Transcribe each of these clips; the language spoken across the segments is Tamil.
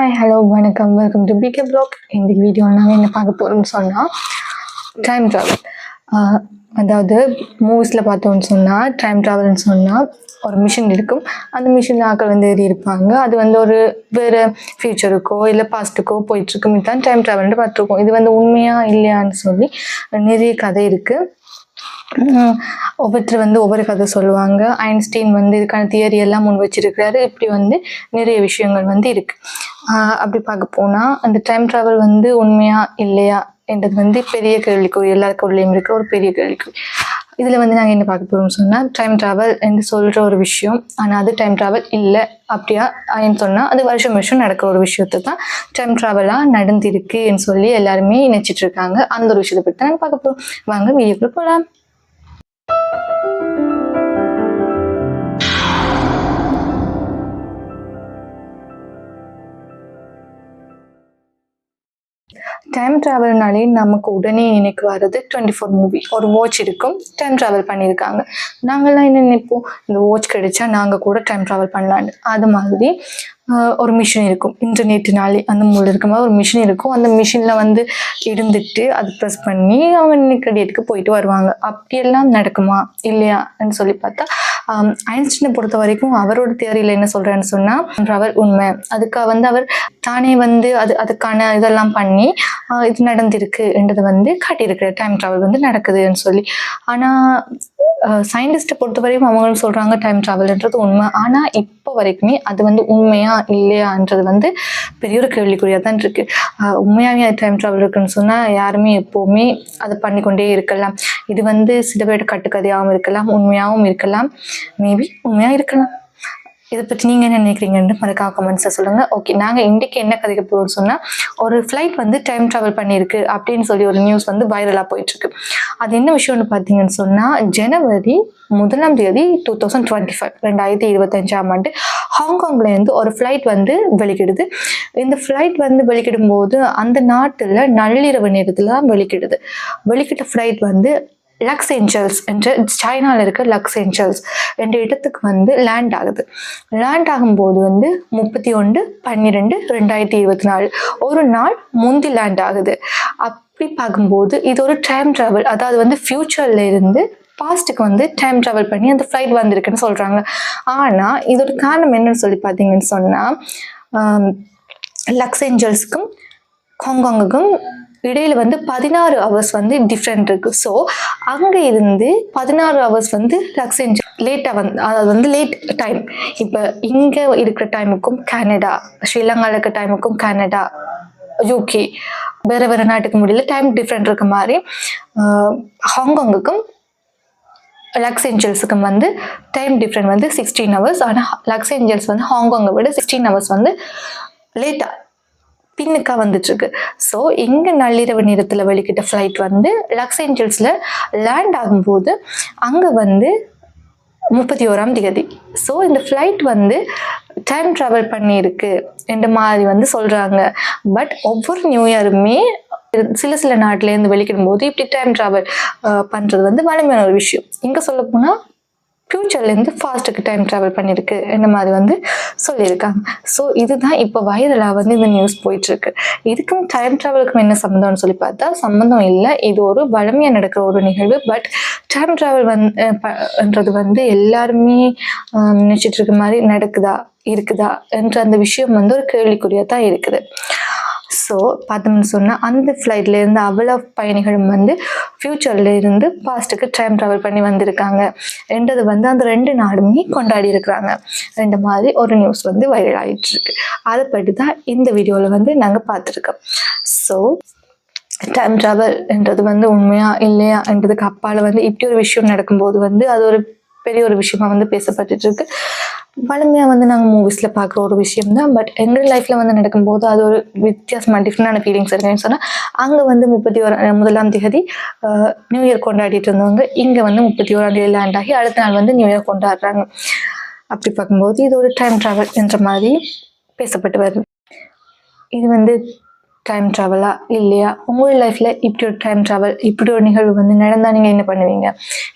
ஹாய் ஹலோ வணக்கம். வெல்கம் டு பிகே பிளாக் இந்த வீடியோ நாங்கள் என்ன பார்க்க போகிறோம்னு சொன்னால் டைம் ட்ராவல் அதாவது மூவிஸில் பார்த்தோம்னு சொன்னால் டைம் ட்ராவல்னு சொன்னால் ஒரு மிஷின் இருக்கும். அந்த மிஷினில் ஆக்கள் வந்து ஏறி இருப்பாங்க. அது வந்து ஒரு வேறு ஃபியூச்சருக்கோ இல்லை பாஸ்ட்டுக்கோ போயிட்டுருக்கும் இதுதான் டைம் ட்ராவல்னு பார்த்துருக்கோம். இது வந்து உண்மையாக இல்லையான்னு சொல்லி நிறைய கதை இருக்குது ஒவ்வொருத்தர் வந்து ஒவ்வொரு கதை சொல்லுவாங்க. ஐன்ஸ்டீன் வந்து இதுக்கான தியரி எல்லாம் முன் வச்சிருக்கிறாரு. இப்படி வந்து நிறைய விஷயங்கள் வந்து இருக்கு. அப்படி பார்க்க போனா அந்த டைம் டிராவல் வந்து உண்மையா இல்லையா என்றது வந்து பெரிய கேள்விக்குறி எல்லாருக்குள்ளேயும் இருக்க ஒரு பெரிய கேள்விக்குறி. இதில் வந்து நாங்கள் என்ன பார்க்க போகிறோம்னு சொன்னால் டைம் டிராவல் என்று சொல்கிற ஒரு விஷயம் ஆனால் அது டைம் டிராவல் இல்லை அப்படியா அப்படின்னு சொன்னால் அது வருஷம் வருஷம் நடக்கிற ஒரு விஷயத்தை தான் டைம் ட்ராவலாக நடந்திருக்குன்னு சொல்லி எல்லாருமே நினச்சிட்டு இருக்காங்க. அந்த ஒரு விஷயத்தை பற்றி தான் பார்க்க போகிறோம் வாங்க வீடியோக்குள்ளே போகலாம் டைம் ட்ராவல்னாலே நமக்கு உடனே இன்னைக்கு வர்றது டுவெண்ட்டி ஃபோர் மூவி ஒரு வாட்ச் இருக்கும். டைம் ட்ராவல் பண்ணியிருக்காங்க. நாங்கள்லாம் என்ன நினைப்போம்? இந்த வாட்ச் கிடைச்சா நாங்கள் கூட டைம் ட்ராவல் பண்ணலான்னு அது மாதிரி ஒரு மிஷின் இருக்கும். இன்டர்நெட்டுனாலே அந்த மூலம் இருக்கும் போது ஒரு மிஷின் இருக்கும். அந்த மிஷினில் வந்து இருந்துட்டு அது ப்ரெஸ் பண்ணி அவங்க இன்னைக்கு டேட்டுக்கு போயிட்டு வருவாங்க. அப்படியெல்லாம் நடக்குமா? இல்லையான்னு சொல்லி பார்த்தா ஐன்ஸ்டீனை பொறுத்த வரைக்கும் அவரோட தியரியில் என்ன சொல்கிறேன்னு சொன்னால் அவர் உண்மை. அதுக்காக வந்து அவர் தானே வந்து அது அதுக்கான இதெல்லாம் பண்ணி இது நடந்திருக்கு என்றது வந்து காட்டியிருக்கிறார். டைம் ட்ராவல் வந்து நடக்குதுன்னு சொல்லி. ஆனால் சயின்டிஸ்ட்டை பொறுத்த வரைக்கும் அவங்களும் சொல்கிறாங்க டைம் ட்ராவல்ன்றது உண்மை. ஆனால் இப்போ வரைக்குமே அது வந்து உண்மையா இல்லையான்றது வந்து பெரிய ஒரு கேள்விக்குறியாக தான் இருக்குது உண்மையாகவே அது டைம் ட்ராவல் இருக்குன்னு சொன்னால் யாருமே எப்போவுமே அதை பண்ணிக்கொண்டே இருக்கலாம். இது வந்து சில பேர் கட்டுக்கதையாகவும் இருக்கலாம் உண்மையாகவும் இருக்கலாம். மேபி உண்மையாக இருக்கலாம். இதை பற்றி நீங்கள் என்ன நினைக்கிறீங்கன்னு மறக்காம கமெண்ட்ஸை சொல்லுங்கள் ஓகே நாங்கள் இன்றைக்கு என்ன கதைக்க போகிறோம்னு சொன்னால் ஒரு ஃப்ளைட் வந்து டைம் ட்ராவல் பண்ணியிருக்கு அப்படின்னு சொல்லி ஒரு நியூஸ் வந்து வைரலாக போயிட்டுருக்கு. அது என்ன விஷயம்னு பார்த்தீங்கன்னு சொன்னால் ஜனவரி முதலாம் தேதி டூ தௌசண்ட் டுவெண்ட்டி ஃபைவ் ரெண்டாயிரத்தி இருபத்தஞ்சாம் ஆண்டு ஹாங்காங்லேருந்து ஒரு ஃப்ளைட் வந்து வெளிக்கிடுது இந்த ஃப்ளைட் வந்து வெளிக்கிடும் போது அந்த நாட்டில் நள்ளிரவு நேரத்தில் தான் வெளிக்கிடுது வெளிக்கிட்ட ஃப்ளைட் வந்து லக்ஸ் ஏஞ்சல்ஸ் என்று சைனாவில் இருக்க லக்ஸ் ஏஞ்சல்ஸ் என்ற இடத்துக்கு வந்து லேண்ட் ஆகுது. லேண்ட் ஆகும்போது வந்து முப்பத்தி ஒன்று பன்னிரெண்டு ரெண்டாயிரத்தி இருபத்தி நாலு ஒரு நாள் முந்தி லேண்ட் ஆகுது. அப்படி பார்க்கும்போது இது ஒரு டைம் ட்ராவல் அதாவது வந்து ஃப்யூச்சர்ல இருந்து பாஸ்ட்டுக்கு வந்து டைம் ட்ராவல் பண்ணி அந்த ஃப்ளைட் வந்திருக்குன்னு சொல்கிறாங்க ஆனால் இதோட காரணம் என்னன்னு சொல்லி பார்த்தீங்கன்னு சொன்னால் லக்ஸ் ஏஞ்சல்ஸ்க்கும் ஹாங்காங்குக்கும் இடையில வந்து பதினாறு ஹவர்ஸ் வந்து டிஃப்ரெண்ட் இருக்கு. ஸோ அங்கே இருந்து பதினாறு ஹவர்ஸ் வந்து லக்ஸ் ஏஞ்சல் லேட்டாக வந்து அதாவது வந்து லேட் டைம் இப்போ இங்கே இருக்கிற டைமுக்கும் கனடா ஸ்ரீலங்காவில் இருக்கிற டைமுக்கும் கனடா யூகே வேறு வேறு நாட்டுக்கு முடியல டைம் டிஃப்ரெண்ட் இருக்க மாதிரி. ஹாங்காங்குக்கும் லக்ஸ் ஏஞ்சல்ஸுக்கும் வந்து டைம் டிஃப்ரெண்ட் வந்து சிக்ஸ்டீன் ஹவர்ஸ் ஆனால் லக்ஸ் ஏஞ்சல்ஸ் வந்து ஹாங்காங்கை விட சிக்ஸ்டீன் ஹவர்ஸ் வந்து லேட்டாக பின்னுக்காக வந்துட்டுருக்கு. ஸோ இங்கே நள்ளிரவு நேரத்தில் வெளிக்கிட்ட ஃப்ளைட் வந்து லக்ஸ் ஏஞ்சல்ஸில் லேண்ட் ஆகும்போது அங்கே வந்து முப்பத்தி ஓராம் தேதி. ஸோ இந்த ஃப்ளைட் வந்து டைம் ட்ராவல் பண்ணியிருக்கு என்ற மாதிரி வந்து சொல்கிறாங்க பட் ஒவ்வொரு நியூ இயருமே சில சில நாட்டிலேருந்து வெளிக்கிடும் போது இப்படி டைம் ட்ராவல் பண்ணுறது வந்து வலிமையான ஒரு விஷயம். இங்கே சொல்ல போனால் ஃப்யூச்சர்லேருந்து ஃபாஸ்ட்டுக்கு டைம் ட்ராவல் பண்ணியிருக்கு. இந்த மாதிரி வந்து சொல்லியிருக்காங்க. ஸோ இதுதான் இப்போ வைரலாக வந்து இந்த நியூஸ் போயிட்டுருக்கு. இதுக்கும் டைம் ட்ராவலுக்கும் என்ன சம்மந்தம்னு சொல்லி பார்த்தா சம்மந்தம் இல்லை. இது ஒரு வழமையாக நடக்கிற ஒரு நிகழ்வு. பட் டைம் ட்ராவல் வந்துன்றது வந்து எல்லாருமே நினச்சிட்டு இருக்க மாதிரி நடக்குதா இருக்குதா என்ற அந்த விஷயம் வந்து ஒரு கேள்விக்குறியாக தான் இருக்குது. ஸோ பார்த்தோம்னு சொன்னால் அந்த ஃப்ளைட்லேருந்து அவ்வளோ பயணிகளும் வந்து ஃப்யூச்சர்லேருந்து பாஸ்ட்டுக்கு டைம் ட்ராவல் பண்ணி வந்திருக்காங்க. ரெண்டது வந்து அந்த ரெண்டு நாடுமே கொண்டாடி இருக்கிறாங்க. இந்த மாதிரி ஒரு நியூஸ் வந்து வைரல் ஆகிட்டுருக்கு அதை பற்றி தான் இந்த வீடியோவில் வந்து நாங்கள் பார்த்துருக்கோம். ஸோ டைம் ட்ராவல்ன்றது வந்து உண்மையா இல்லையா என்றதுக்கு அப்பால் வந்து இப்படி ஒரு விஷயம் நடக்கும்போது வந்து அது ஒரு பெரிய ஒரு விஷயமா வந்து பேசப்பட்டுட்டு இருக்கு. வளமையா வந்து நாங்கள் மூவிஸில் பார்க்குற ஒரு விஷயம் தான் பட் எங்கள் லைஃப்பில் வந்து நடக்கும்போது அது ஒரு வித்தியாசமான டிஃப்ரெண்டான ஃபீலிங்ஸ் இருக்குன்னு சொன்னால் அங்கே வந்து முப்பத்தி ஒரு முதலாம் தேதி நியூ இயர் கொண்டாடிட்டு இருந்தவங்க இங்கே வந்து முப்பத்தி ஓராம் தேதி லேண்ட் ஆகி அடுத்த நாள் வந்து நியூ இயர் கொண்டாடுறாங்க. அப்படி பார்க்கும்போது இது ஒரு டைம் ட்ராவல் என்ற மாதிரி பேசப்பட்டு வருது. இது வந்து டைம் ட்ராவலா இல்லையா? உங்கள் லைஃப்பில் இப்படி ஒரு டைம் ட்ராவல் இப்படி ஒரு நிகழ்வு வந்து நடந்தால் நீங்கள் என்ன பண்ணுவீங்க?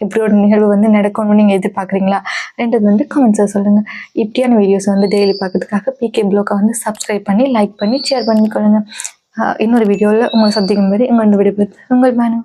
இப்படி ஒரு நிகழ்வு வந்து நடக்கணும்னு நீங்கள் எதிர்பார்க்குறீங்களா? ரெண்டது வந்து கமெண்ட்ஸை சொல்லுங்கள் இப்படியான வீடியோஸ் வந்து டெய்லி பார்க்கறதுக்காக பிகே ப்ளோக்கை வந்து சப்ஸ்கிரைப் பண்ணி லைக் பண்ணி ஷேர் பண்ணிக்கொள்ளுங்க. கொள்ளுங்கள் இன்னொரு வீடியோவில் உங்களை சந்திக்கும் போது உங்கள் விடைபெறுது உங்கள் மேனும்